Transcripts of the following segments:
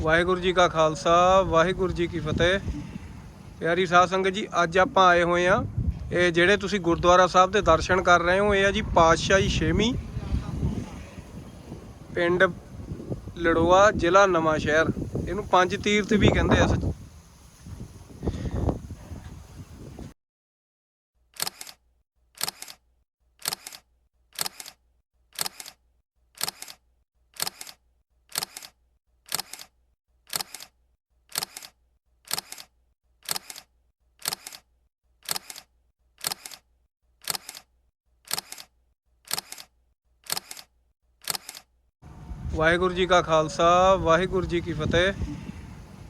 ਵਾਹਿਗੁਰੂ ਜੀ ਕਾ ਖਾਲਸਾ, ਵਾਹਿਗੁਰੂ ਜੀ ਕੀ ਫਤਿਹ। ਪਿਆਰੀ ਸਾਧ ਸੰਗਤ ਜੀ, ਅੱਜ ਆਪਾਂ ਆਏ ਹੋਏ ਆ ਇਹ ਜਿਹੜੇ ਤੁਸੀਂ ਗੁਰਦੁਆਰਾ ਸਾਹਿਬ ਦੇ ਦਰਸ਼ਨ ਕਰ ਰਹੇ ਹੋ, ਇਹ ਆ ਜੀ ਪਾਤਸ਼ਾਹੀ ਛੇਵੀਂ ਪਿੰਡ ਲੜੋਆ, ਜ਼ਿਲ੍ਹਾ ਨਵਾਂ ਸ਼ਹਿਰ ਇਹਨੂੰ ਪੰਜ ਤੀਰਥ ਵੀ ਕਹਿੰਦੇ ਆ ਵਾਹਿਗੁਰੂ ਜੀ ਕਾ ਖਾਲਸਾ, ਵਾਹਿਗੁਰੂ ਜੀ ਕੀ ਫਤਿਹ।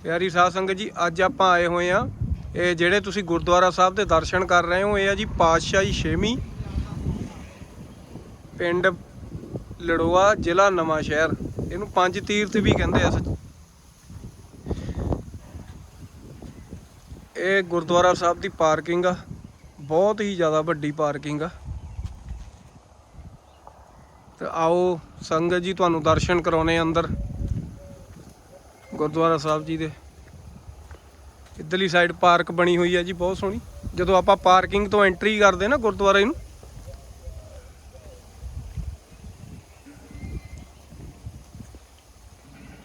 ਪਿਆਰੀ ਸਾਧ ਸੰਗਤ ਜੀ, ਅੱਜ ਆਪਾਂ ਆਏ ਹੋਏ ਆ ਇਹ ਜਿਹੜੇ ਤੁਸੀਂ ਗੁਰਦੁਆਰਾ ਸਾਹਿਬ ਦੇ ਦਰਸ਼ਨ ਕਰ ਰਹੇ ਹੋ, ਇਹ ਆ ਜੀ ਪਾਤਸ਼ਾਹੀ ਛੇਵੀਂ ਪਿੰਡ ਲੜੋਆ, ਜ਼ਿਲ੍ਹਾ ਨਵਾਂ ਸ਼ਹਿਰ। ਇਹਨੂੰ ਪੰਜ ਤੀਰਥ ਵੀ ਕਹਿੰਦੇ ਆ ਇਹ ਗੁਰਦੁਆਰਾ ਸਾਹਿਬ ਦੀ ਪਾਰਕਿੰਗ ਆ, ਬਹੁਤ ਹੀ ਜ਼ਿਆਦਾ ਵੱਡੀ ਪਾਰਕਿੰਗ ਆ। ਤੇ ਆਓ ਸੰਗਤ ਜੀ ਤੁਹਾਨੂੰ ਦਰਸ਼ਨ ਕਰਾਉਣੇ ਅੰਦਰ। ਗੁਰਦੁਆਰਾ ਸਾਹਿਬ ਜੀ ਦੇ। ਇੱਧਰਲੀ ਸਾਈਡ ਪਾਰਕ ਬਣੀ ਹੋਈ ਹੈ ਜੀ, ਬਹੁਤ ਸੋਹਣੀ। ਜਦੋਂ ਆਪਾਂ ਪਾਰਕਿੰਗ ਤੋਂ ਐਂਟਰੀ ਕਰਦੇ ਨਾ ਗੁਰਦੁਆਰੇ ਨੂੰ।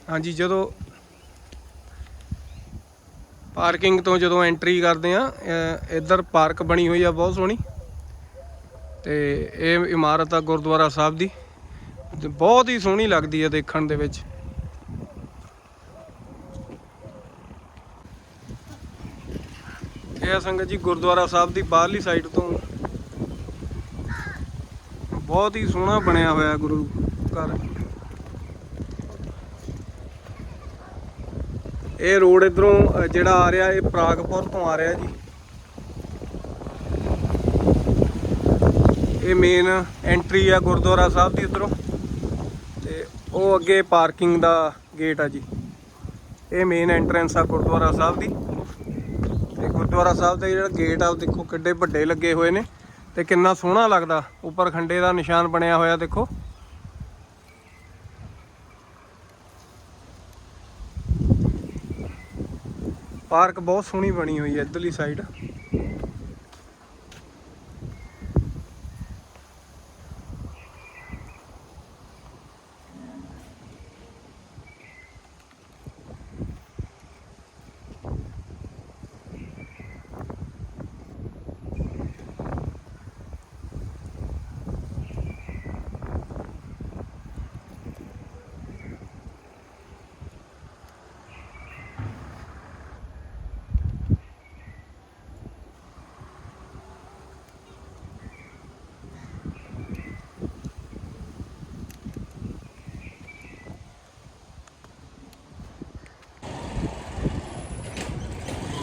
ਹਾਂਜੀ, ਜਦੋਂ ਪਾਰਕਿੰਗ ਤੋਂ ਜਦੋਂ ਐਂਟਰੀ ਕਰਦੇ ਆ ਇੱਧਰ ਪਾਰਕ ਬਣੀ ਹੋਈ ਆ, ਬਹੁਤ ਸੋਹਣੀ। ਤੇ ਇਹ ਇਮਾਰਤ ਆ ਗੁਰਦੁਆਰਾ ਸਾਹਿਬ ਦੀ। ਬਹੁਤ ਹੀ ਸੋਹਣੀ ਲੱਗਦੀ ਹੈ ਦੇਖਣ ਦੇ ਵਿੱਚ। ਇਹ ਸੰਗਤ ਜੀ ਗੁਰਦੁਆਰਾ ਸਾਹਿਬ ਦੀ ਬਾਹਰਲੀ ਸਾਈਡ ਤੋਂ। ਬਹੁਤ ਹੀ ਸੋਹਣਾ ਬਣਿਆ ਹੋਇਆ ਗੁਰੂ ਘਰ। ਇਹ ਰੋਡ ਇਧਰੋਂ ਜਿਹੜਾ ਆ ਰਿਹਾ, ਇਹ ਪ੍ਰਾਗਪੁਰ ਤੋਂ ਆ ਰਿਹਾ ਜੀ। ਇਹ ਮੇਨ ਐਂਟਰੀ ਆ ਗੁਰਦੁਆਰਾ ਸਾਹਿਬ ਦੀ ਉਧਰੋਂ ਉਹ ਅੱਗੇ ਪਾਰਕਿੰਗ ਦਾ ਗੇਟ ਆ ਜੀ। ਇਹ ਮੇਨ ਐਂਟਰੈਂਸ ਆ ਗੁਰਦੁਆਰਾ ਸਾਹਿਬ ਦੀ। ਤੇ ਗੁਰਦੁਆਰਾ ਸਾਹਿਬ ਦਾ ਜਿਹੜਾ ਗੇਟ ਆ, ਉਹ ਦੇਖੋ ਕਿੱਡੇ ਵੱਡੇ ਲੱਗੇ ਹੋਏ ਨੇ ਤੇ ਕਿੰਨਾ ਸੋਹਣਾ ਲੱਗਦਾ। ਉੱਪਰ ਖੰਡੇ ਦਾ ਨਿਸ਼ਾਨ ਬਣਿਆ ਹੋਇਆ, ਦੇਖੋ। ਪਾਰਕ ਬਹੁਤ ਸੋਹਣੀ ਬਣੀ ਹੋਈ ਹੈ ਇੱਧਰਲੀ ਸਾਈਡ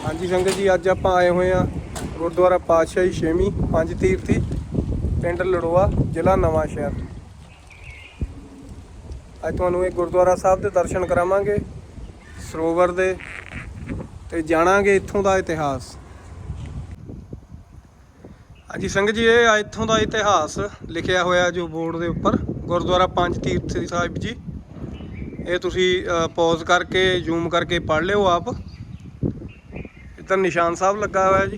ਹਾਂਜੀ ਸੰਗਤ ਜੀ, ਅੱਜ ਆਪਾਂ ਆਏ ਹੋਏ ਆ ਗੁਰਦੁਆਰਾ ਪਾਤਸ਼ਾਹੀ ਛੇਵੀਂ, ਪੰਜ ਤੀਰਥੀ ਪਿੰਡ ਲੜੋਆ, ਜ਼ਿਲ੍ਹਾ ਨਵਾਂ ਸ਼ਹਿਰ। ਅੱਜ ਤੁਹਾਨੂੰ ਇਹ ਗੁਰਦੁਆਰਾ ਸਾਹਿਬ ਦੇ ਦਰਸ਼ਨ ਕਰਾਵਾਂਗੇ, ਸਰੋਵਰ ਦੇ, ਤੇ ਜਾਣਾਂਗੇ ਇੱਥੋਂ ਦਾ ਇਤਿਹਾਸ। ਹਾਂਜੀ ਸੰਗਤ ਜੀ, ਇਹ ਇੱਥੋਂ ਦਾ ਇਤਿਹਾਸ ਲਿਖਿਆ ਹੋਇਆ ਜੋ ਬੋਰਡ ਦੇ ਉੱਪਰ, ਗੁਰਦੁਆਰਾ ਪੰਜ ਤੀਰਥ ਸਾਹਿਬ ਜੀ। ਇਹ ਤੁਸੀਂ ਪੌਜ਼ ਕਰਕੇ ਜ਼ੂਮ ਕਰਕੇ ਪੜ੍ਹ ਲਿਓ ਆਪ। ਇੱਧਰ ਨਿਸ਼ਾਨ ਸਾਹਿਬ ਲੱਗਾ ਹੋਇਆ ਜੀ।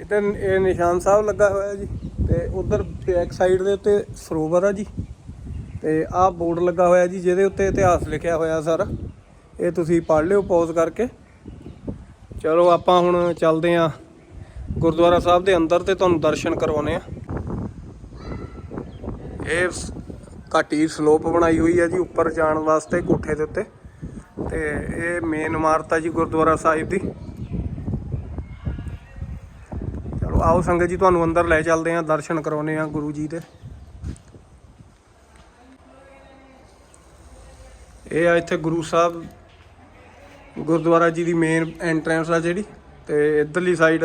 ਇੱਧਰ ਇਹ ਨਿਸ਼ਾਨ ਸਾਹਿਬ ਲੱਗਾ ਹੋਇਆ ਜੀ ਤੇ ਉਧਰ ਬੈਕ ਸਾਈਡ ਦੇ ਉੱਤੇ ਸਰੋਵਰ ਆ ਜੀ। ਤੇ ਆਹ ਬੋਰਡ ਲੱਗਾ ਹੋਇਆ ਜੀ, ਜਿਹਦੇ ਉੱਤੇ ਇਤਿਹਾਸ ਲਿਖਿਆ ਹੋਇਆ ਸਾਰਾ। ਇਹ ਤੁਸੀਂ ਪੜ੍ਹ ਲਿਓ ਪੌਜ਼ ਕਰਕੇ। ਚਲੋ ਆਪਾਂ ਹੁਣ ਚੱਲਦੇ ਆਂ ਗੁਰਦੁਆਰਾ ਸਾਹਿਬ ਦੇ ਅੰਦਰ ਤੇ ਤੁਹਾਨੂੰ ਦਰਸ਼ਨ ਕਰਵਾਉਨੇ ਆ ਇਹ ਘਾਟੀ ਸਲੋਪ ਬਣਾਈ ਹੋਈ ਹੈ ਜੀ, ਉੱਪਰ ਜਾਣ ਵਾਸਤੇ ਕੋਠੇ ਦੇ ਉੱਤੇ। ਤੇ ਇਹ ਮੇਨ ਇਮਾਰਤ ਹੈ ਜੀ ਗੁਰਦੁਆਰਾ ਸਾਹਿਬ ਦੀ। ਚਲੋ ਆਓ ਸੰਗਤ ਜੀ, ਤੁਹਾਨੂੰ ਅੰਦਰ ਲੈ ਚੱਲਦੇ ਆ ਦਰਸ਼ਨ ਕਰਾਉਨੇ ਆ ਗੁਰੂ ਜੀ ਦੇ। ਇਹ ਆ ਇੱਥੇ ਗੁਰੂ ਸਾਹਿਬ ਗੁਰਦੁਆਰਾ ਜੀ ਦੀ ਮੇਨ ਐਂਟਰੈਂਸ ਆ ਜਿਹੜੀ, ਤੇ ਇਧਰਲੀ ਸਾਈਡ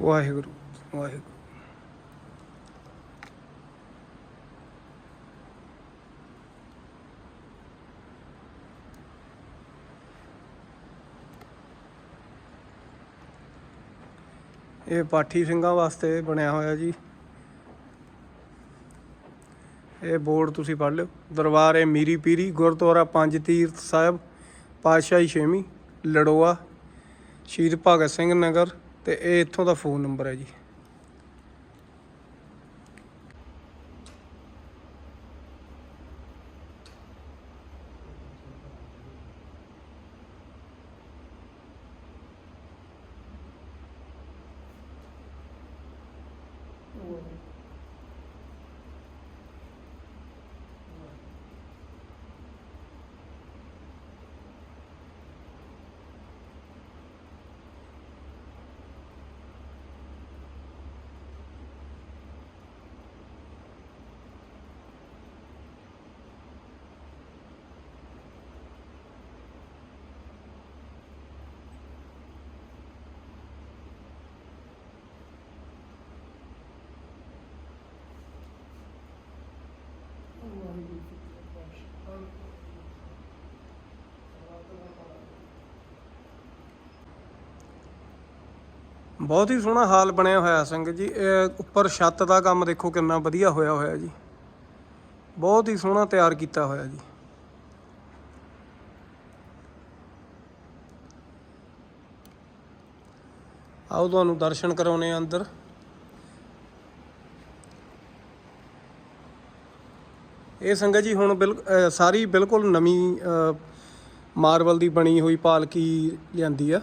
ਵਾਹਿਗੁਰੂ ਵਾਹਿਗੁਰੂ। ਇਹ ਪਾਠੀ ਸਿੰਘਾਂ ਵਾਸਤੇ ਬਣਿਆ ਹੋਇਆ ਜੀ। ਇਹ ਬੋਰਡ ਤੁਸੀਂ ਪੜ੍ਹ ਲਿਓ। ਦਰਬਾਰ ਹੈ ਮੀਰੀ ਪੀਰੀ, ਗੁਰਦੁਆਰਾ ਪੰਜ ਤੀਰਥ ਸਾਹਿਬ, ਪਾਤਸ਼ਾਹੀ ਛੇਵੀਂ, ਲੜੋਆ, ਸ਼ਹੀਦ ਭਗਤ ਸਿੰਘ ਨਗਰ ਤੇ ਇਹ ਇੱਥੋਂ ਦਾ ਫੋਨ ਨੰਬਰ ਹੈ ਜੀ। ਬਹੁਤ ਹੀ ਸੋਹਣਾ ਹਾਲ ਬਣਿਆ ਹੋਇਆ ਸਿੰਘ ਜੀ। ਇਹ ਉੱਪਰ ਛੱਤ ਦਾ ਕੰਮ ਦੇਖੋ ਕਿੰਨਾ ਵਧੀਆ ਹੋਇਆ ਹੋਇਆ ਜੀ। ਬਹੁਤ ਹੀ ਸੋਹਣਾ ਤਿਆਰ ਕੀਤਾ ਹੋਇਆ ਜੀ। ਆਓ ਤੁਹਾਨੂੰ ਦਰਸ਼ਨ ਕਰਾਉਨੇ ਆ ਅੰਦਰ। ਇਹ ਸੰਗਤ ਜੀ ਹੁਣ ਬਿਲ ਸਾਰੀ ਬਿਲਕੁਲ ਨਵੀਂ ਮਾਰਬਲ ਦੀ ਬਣੀ ਹੋਈ ਪਾਲਕੀ ਲਿਆਂਦੀ ਆ।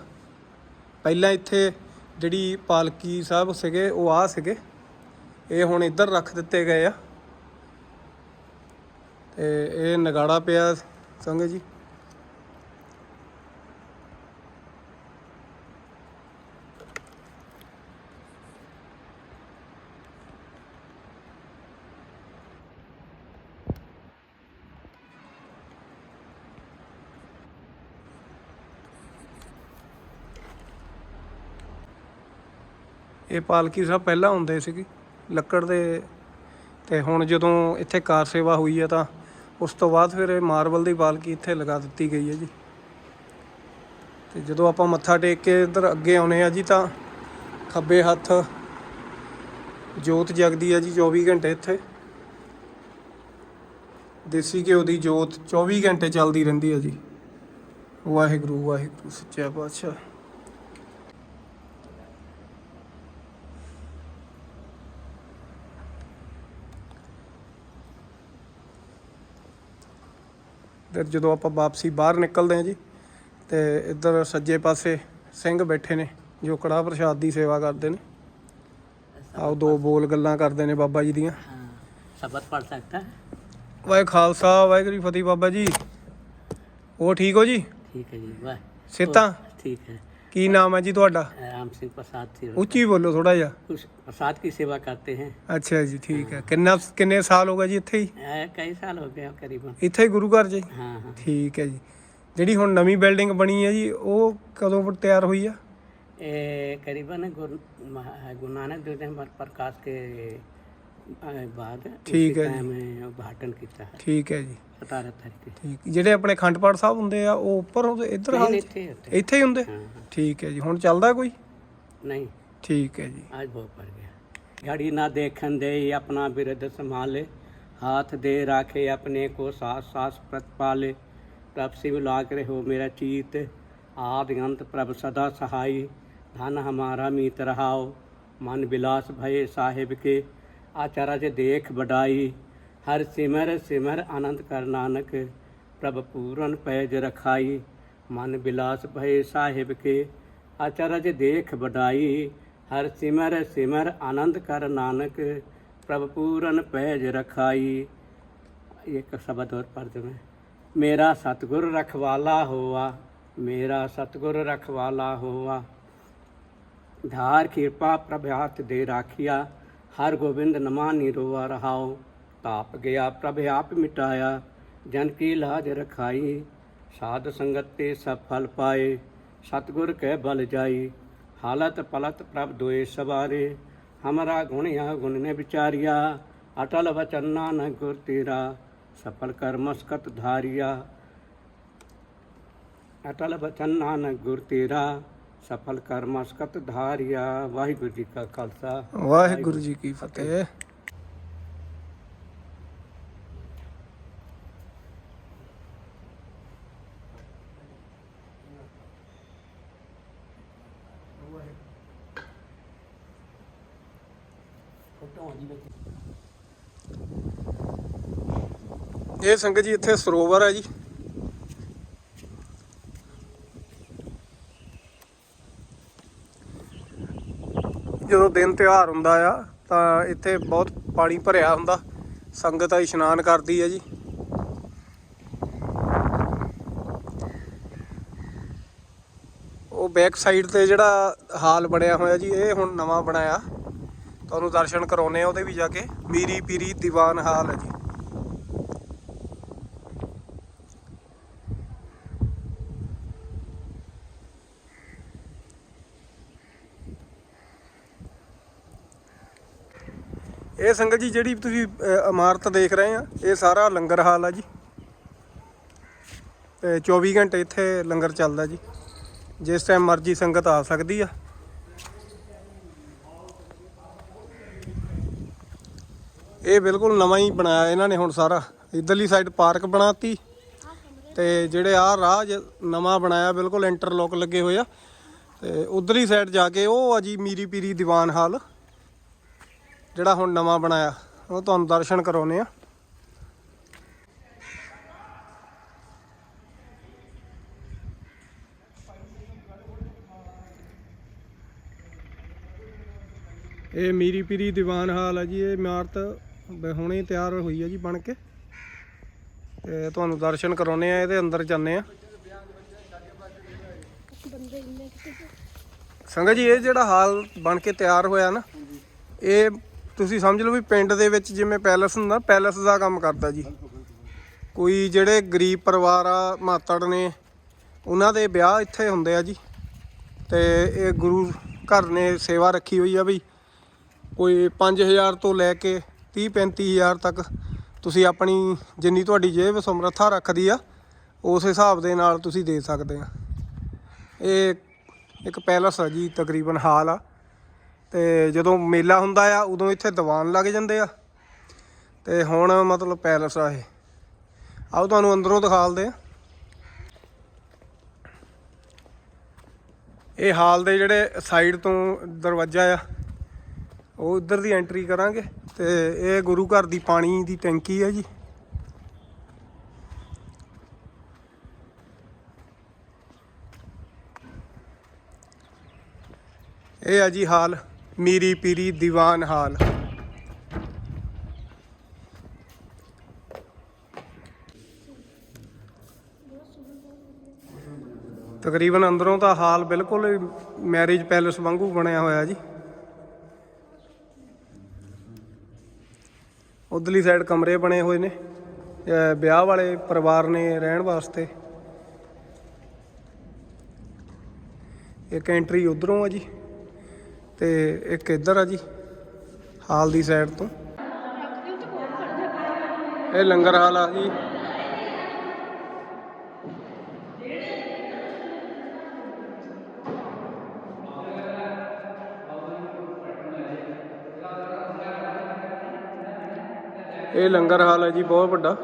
ਪਹਿਲਾਂ ਇੱਥੇ ਜਿਹੜੀ ਪਾਲਕੀ ਸਾਹਿਬ ਸੀਗੇ, ਉਹ ਆ ਸੀਗੇ। ਇਹ ਹੁਣ ਇੱਧਰ ਰੱਖ ਦਿੱਤੇ ਗਏ ਆ। ਤੇ ਇਹ ਨਗਾੜਾ ਪਿਆ ਸੰਗਤ ਜੀ। ਇਹ ਪਾਲਕੀ ਸਾਹਿਬ ਪਹਿਲਾਂ ਹੁੰਦੇ ਸੀਗੇ, ਲੱਕੜ ਦੇ। ਤੇ ਹੁਣ ਜਦੋਂ ਇੱਥੇ ਕਾਰ ਸੇਵਾ ਹੋਈ ਹੈ ਤਾਂ ਉਸ ਤੋਂ ਬਾਅਦ ਫਿਰ ਇਹ ਮਾਰਬਲ ਦੀ ਪਾਲਕੀ ਇੱਥੇ ਲਗਾ ਦਿੱਤੀ ਗਈ ਹੈ ਜੀ। ਤੇ ਜਦੋਂ ਆਪਾਂ ਮੱਥਾ ਟੇਕ ਕੇ ਇੱਧਰ ਅੱਗੇ ਆਉਨੇ ਆ ਜੀ ਤਾਂ ਖੱਬੇ ਹੱਥ ਜੋਤ ਜਗਦੀ ਹੈ ਜੀ 24 ਘੰਟੇ ਇੱਥੇ। ਦੇਸੀ ਘਿਓ ਦੀ ਜੋਤ 24 ਘੰਟੇ ਚੱਲਦੀ ਰਹਿੰਦੀ ਹੈ ਜੀ। ਵਾਹਿਗੁਰੂ ਵਾਹਿਗੁਰੂ, ਸੱਚਾ ਪਾਤਸ਼ਾਹ। ਤੇ ਜਦੋਂ ਆਪਾਂ ਵਾਪਸੀ ਬਾਹਰ ਨਿਕਲਦੇ ਹਾਂ ਜੀ ਤੇ ਇੱਧਰ ਸੱਜੇ ਪਾਸੇ ਸਿੰਘ ਬੈਠੇ ਨੇ ਜੋ ਕੜਾ ਪ੍ਰਸ਼ਾਦ ਦੀ ਸੇਵਾ ਕਰਦੇ ਨੇ। ਆਓ ਦੋ ਬੋਲ ਗੱਲਾਂ ਕਰਦੇ ਨੇ ਬਾਬਾ ਜੀ ਦੀਆਂ। ਸ਼ਬਦ ਪੜ ਸਕਦਾ ਵਾਹਿ ਖਾਲਸਾ ਵਾਹਿਗੁਰੂ ਫਤਿਹ ਬਾਬਾ ਜੀ। ਉਹ ਠੀਕ ਹੋ ਜੀ? ਠੀਕ ਹੈ ਜੀ ਵਾਹ। ਸਿਹਤਾਂ? ਠੀਕ ਹੈ। ਕੀ ਨਾਮ ਹੈ ਜੀ ਤੁਹਾਡਾ राम सिंह प्रसाद थी ਉੱਚੀ ਬੋਲੋ ਥੋੜਾ ਜਿਹਾ कुछ प्रसाद की सेवा करते हैं ਅੱਛਾ ਜੀ ਠੀਕ ਹੈ ਕਿੰਨਾ ਕਿੰਨੇ ਸਾਲ ਹੋ ਗਏ ਜੀ ਇੱਥੇ ਹੀ अ, कई साल हो गए करीबन ਇੱਥੇ ਹੀ ਗੁਰੂ ਘਰ ਜੀ हाँ हाँ ਠੀਕ ਹੈ ਜੀ ਜਿਹੜੀ ਹੁਣ ਨਵੀਂ ਬਿਲਡਿੰਗ ਬਣੀ ਹੈ ਜੀ ਉਹ ਕਦੋਂ ਤਿਆਰ ਹੋਈ ਆ ए, करीबन गुरु महा- गुरु नानक देव जी हमारे प्रकाश के अ, बाद ठीक है जी। टाइम उद्घाटन किया है ਠੀਕ ਹੈ ਜੀ सतारह तारीख के ਠੀਕ ਜਿਹੜੇ ਆਪਣੇ ਖੰਡ ਪਾਠ ਸਾਹਿਬ ਹੁੰਦੇ ਆ ਉਹ ਉੱਪਰ ਹੁੰਦੇ ਇੱਧਰ नहीं, ਹਾਲ नहीं ਚ? थे होते ਇੱਥੇ ਹੀ ਹੁੰਦੇ हाँ हाँ ਠੀਕ ਹੈ ਜੀ ਹੁਣ ਚੱਲਦਾ ਕੋਈ नहीं ਠੀਕ ਹੈ ਜੀ आज बहुत पड़ गया घड़ी ना देखन दे अपना बिरद संभाले हाथ दे राखे अपने को सास सास प्रतिपाले प्रभ शिव लाग रहे हो मेरा चीत आदि अंत प्रभ सदा सहाय धन हमारा मीत रहाओ मन बिलास भय साहिब के आचार्य देख बडाई, हर सिमर सिमर आनंद कर नानक, प्रभ पूरन पैज रखाई, मन बिलास भय साहिब के। आचार्य देख बडाई, हर सिमर सिमर आनंद कर नानक, प्रभ पूरन पैज रखाई। एक शब्द और पर्द में। मेरा सतगुर रखवाला होआ मेरा सतगुर रखवाला हुआ धार, कृपा, प्रभात दे राखिया ਹਰ ਗੋਬਿੰਦ ਨਮਾ ਨਿਰੋਆ ਰਹਾਉ, ਤਾਪ ਗਿਆ ਪ੍ਰਭ ਆਪ ਮਿਟਾਇਆ, ਜਨ ਕੀ ਲਾਜ ਰਖਾਈ, ਸਾਧ ਸੰਗਤ ਤੇ ਸਭ ਫਲ ਪਾਏ, ਸਤਿਗੁਰ ਕੈ ਬਲ ਜਾਈ, ਹਾਲਤ ਪਲਤ ਪ੍ਰਭ ਦੋਏ ਸਵਾਰੇ, ਹਮਰਾ ਗੁਣਿਆ ਗੁਣ ਨੇ ਵਿਚਾਰਿਆ, ਅਟਲ ਵਚਨ ਨਾਨਕ ਗੁਰ ਤੇਰਾ, ਸਫਲ ਕਰ ਮਸਕਤ ਧਾਰਿਆ। ਅਟਲ ਬਚਨ ਨਾਨਕ ਗੁਰ ਤੇਰਾ ਸਫਲ ਕਰ ਮਸਕਤ ਧਾਰਿਆ। ਵਾਹਿਗੁਰੂ ਜੀ ਕਾ ਖਾਲਸਾ। ਵਾਹਿਗੁਰੂ ਜੀ ਕੀ ਫਤਿਹ। ਇਹ ਸੰਗਤ ਜੀ ਇੱਥੇ ਸਰੋਵਰ ਹੈ ਜੀ ਜਦੋਂ ਦਿਨ ਤਿਉਹਾਰ ਹੁੰਦਾ ਆ, ਤਾਂ ਇੱਥੇ ਬਹੁਤ ਪਾਣੀ ਭਰਿਆ ਹੁੰਦਾ। ਸੰਗਤ ਆ ਇਸ਼ਨਾਨ ਕਰਦੀ ਹੈ ਜੀ। ਉਹ ਬੈਕ ਸਾਈਡ ਤੇ ਜਿਹੜਾ ਹਾਲ ਬਣਿਆ ਹੋਇਆ ਜੀ, ਇਹ ਹੁਣ ਨਵਾਂ ਬਣਾਇਆ। ਤੁਹਾਨੂੰ ਦਰਸ਼ਨ ਕਰਾਉਨੇ ਆ ਉਹਦੇ ਵੀ ਜਾ ਕੇ। ਮੀਰੀ ਪੀਰੀ ਦੀਵਾਨ ਹਾਲ ਹੈ ਜੀ। ਇਹ ਸੰਗਤ ਜੀ ਜਿਹੜੀ ਤੁਸੀਂ ਅ, ਇਮਾਰਤ ਦੇਖ ਰਹੇ ਆ ਇਹ ਸਾਰਾ ਲੰਗਰ ਹਾਲ ਆ ਜੀ। ਤੇ 24 ਘੰਟੇ ਇੱਥੇ ਲੰਗਰ ਚੱਲਦਾ ਜੀ। ਜਿਸ ਟਾਈਮ ਮਰਜ਼ੀ ਸੰਗਤ ਆ ਸਕਦੀ ਆ। ਇਹ ਬਿਲਕੁਲ ਨਵਾਂ ਹੀ ਬਣਾਇਆ ਇਹਨਾਂ ਨੇ ਹੁਣ ਸਾਰਾ। ਇਧਰਲੀ ਸਾਈਡ ਪਾਰਕ ਬਣਾਤੀ ਤੇ ਜਿਹੜੇ ਆ ਰਾਹ ਜ- ਨਵਾਂ ਬਣਾਇਆ ਬਿਲਕੁਲ ਇੰਟਰਲੋਕ ਲੱਗੇ ਹੋਏ ਆ। ਤੇ ਉਧਰਲੀ ਸਾਈਡ ਜਾ ਕੇ ਉਹ ਆ ਜੀ ਮੀਰੀ ਪੀਰੀ ਦੀਵਾਨ ਹਾਲ। ਜਿਹੜਾ ਹੁਣ ਨਵਾਂ ਬਣਾਇਆ, ਉਹ ਤੁਹਾਨੂੰ ਦਰਸ਼ਨ ਕਰਾਉਨੇ ਆ ਇਹ ਮੀਰੀ ਪੀਰੀ ਦੀਵਾਨ ਹਾਲ ਹੈ ਜੀ, ਇਹ ਇਮਾਰਤ ਹੁਣੇ ਤਿਆਰ ਹੋਈ ਹੈ ਜੀ ਬਣ ਕੇ। ਤੇ ਤੁਹਾਨੂੰ ਦਰਸ਼ਨ ਕਰਾਉਨੇ ਆ ਇਹਦੇ ਅੰਦਰ ਜਾਂਦੇ ਆ ਸੰਗਤ ਜੀ, ਇਹ ਜਿਹੜਾ ਹਾਲ ਬਣ ਕੇ ਤਿਆਰ ਹੋਇਆ ਨਾ, ਇਹ ਤੁਸੀਂ ਸਮਝ ਲਓ ਵੀ ਪਿੰਡ ਦੇ ਵਿੱਚ ਜਿਵੇਂ ਪੈਲਸ ਹੁੰਦਾ, ਪੈਲਸ ਦਾ ਕੰਮ ਕਰਦਾ ਜੀ। ਕੋਈ ਜਿਹੜੇ ਗਰੀਬ ਪਰਿਵਾਰ ਆ, ਮਾਤੜ ਨੇ, ਉਹਨਾਂ ਦੇ ਵਿਆਹ ਇੱਥੇ ਹੁੰਦੇ ਆ ਜੀ। ਤੇ ਇਹ ਗੁਰੂ ਘਰ ਨੇ ਸੇਵਾ ਰੱਖੀ ਹੋਈ ਆ ਵੀ ਕੋਈ 5000 ਤੋਂ ਲੈ ਕੇ 30 35000 ਤੱਕ ਤੁਸੀਂ ਆਪਣੀ ਜਿੰਨੀ ਤੁਹਾਡੀ ਜੇਬ ਸਮਰੱਥਾ ਰੱਖਦੀ ਆ, ਉਸ ਹਿਸਾਬ ਦੇ ਨਾਲ ਤੁਸੀਂ ਦੇ ਸਕਦੇ ਆ। ਇਹ ਇੱਕ ਪੈਲਸ ਆ ਜੀ, ਤਕਰੀਬਨ ਹਾਲ ਆ। ਤੇ ਜਦੋਂ ਮੇਲਾ ਹੁੰਦਾ ਆ, ਉਦੋਂ ਇੱਥੇ ਦੀਵਾਨ ਲੱਗ ਜਾਂਦੇ ਆ। ਤੇ ਹੁਣ ਮਤਲਬ ਪੈਲਸ ਆ ਇਹ। ਆਓ ਤੁਹਾਨੂੰ ਅੰਦਰੋਂ ਦਿਖਾਲਦੇ ਆ। ਇਹ ਹਾਲ ਦੇ ਜਿਹੜੇ ਸਾਈਡ ਤੋਂ ਦਰਵਾਜ਼ਾ ਆ, ਉਹ ਉਧਰ ਦੀ ਐਂਟਰੀ ਕਰਾਂਗੇ। ਤੇ ਇਹ ਗੁਰੂ ਘਰ ਦੀ ਪਾਣੀ ਦੀ ਟੈਂਕੀ ਹੈ ਜੀ। ਇਹ ਆ ਜੀ ਹਾਲ। ਮੀਰੀ ਪੀਰੀ ਦੀਵਾਨ ਹਾਲ। ਤਕਰੀਬਨ ਅੰਦਰੋਂ ਤਾਂ ਹਾਲ ਬਿਲਕੁਲ ਮੈਰਿਜ ਪੈਲੇਸ ਵਾਂਗੂ ਬਣਿਆ ਹੋਇਆ ਜੀ। ਉਧਰਲੀ ਸਾਈਡ ਕਮਰੇ ਬਣੇ ਹੋਏ ਨੇ। ਵਿਆਹ ਵਾਲੇ ਪਰਿਵਾਰ ਨੇ ਰਹਿਣ ਵਾਸਤੇ। ਇੱਕ ਐਂਟਰੀ ਉਧਰੋਂ ਆ ਜੀ। ਤੇ ਇੱਕ ਇੱਧਰ ਆ ਜੀ, ਹਾਲ ਦੀ ਸਾਈਡ ਤੋਂ। ਇਹ ਲੰਗਰ ਹਾਲ ਆ ਜੀ। ਇਹ ਲੰਗਰ ਹਾਲ ਹੈ ਜੀ, ਬਹੁਤ ਵੱਡਾ।